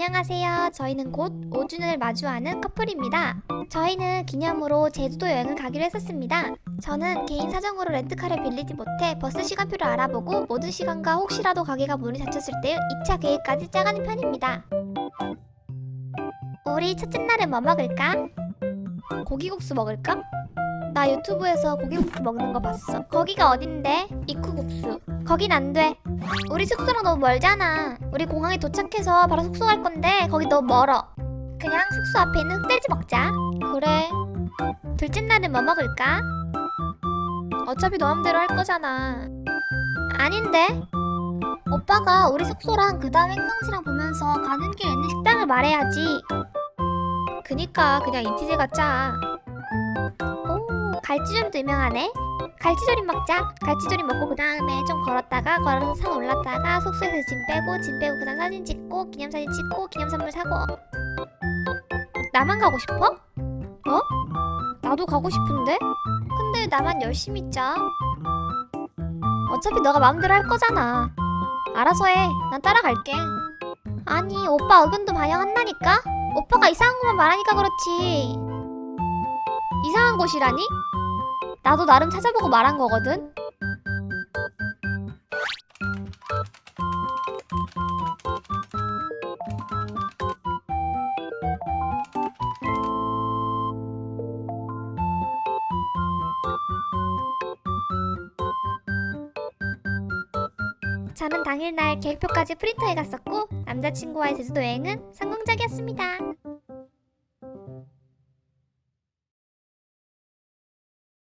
안녕하세요. 저희는 곧 5주년을 마주하는 커플입니다. 저희는 기념으로 제주도 여행을 가기로 했었습니다. 저는 개인 사정으로 렌트카를 빌리지 못해 버스 시간표를 알아보고 모든 시간과 혹시라도 가게가 문을 닫혔을 때 2차 계획까지 짜가는 편입니다. 우리 첫째 날은 뭐 먹을까? 고기국수 먹을까? 나 유튜브에서 고기국수 먹는 거 봤어. 거기가 어딘데? 입구국수. 거긴 안 돼. 우리 숙소랑 너무 멀잖아. 우리 공항에 도착해서 바로 숙소 갈 건데 거기 너무 멀어. 그냥 숙소 앞에 있는 흑돼지 먹자. 그래. 둘째 날은 뭐 먹을까? 어차피 너 맘대로 할 거잖아. 아닌데? 오빠가 우리 숙소랑 그 다음 행성시랑 보면서 가는 길에 있는 식당을 말해야지. 그니까 그냥 인티제가 짜. 오, 갈치조림도 유명하네. 갈치조림 먹자. 갈치조림 먹고 그 다음에 좀 걸었다가 걸어서 산 올랐다가 숙소에서 짐 빼고 짐 빼고 그다음 사진 찍고 기념사진 찍고 기념선물 사고. 나만 가고 싶어? 어? 나도 가고 싶은데? 근데 나만 열심히 짜. 어차피 너가 마음대로 할 거잖아. 알아서 해. 난 따라갈게. 아니 오빠 의견도 반영한다니까? 오빠가 이상한 것만 말하니까 그렇지. 이상한 곳이라니? 나도 나름 찾아보고 말한 거거든. 저는 당일날 계획표까지 프린터해 갔었고 남자친구와의 제주도 여행은 성공적이었습니다.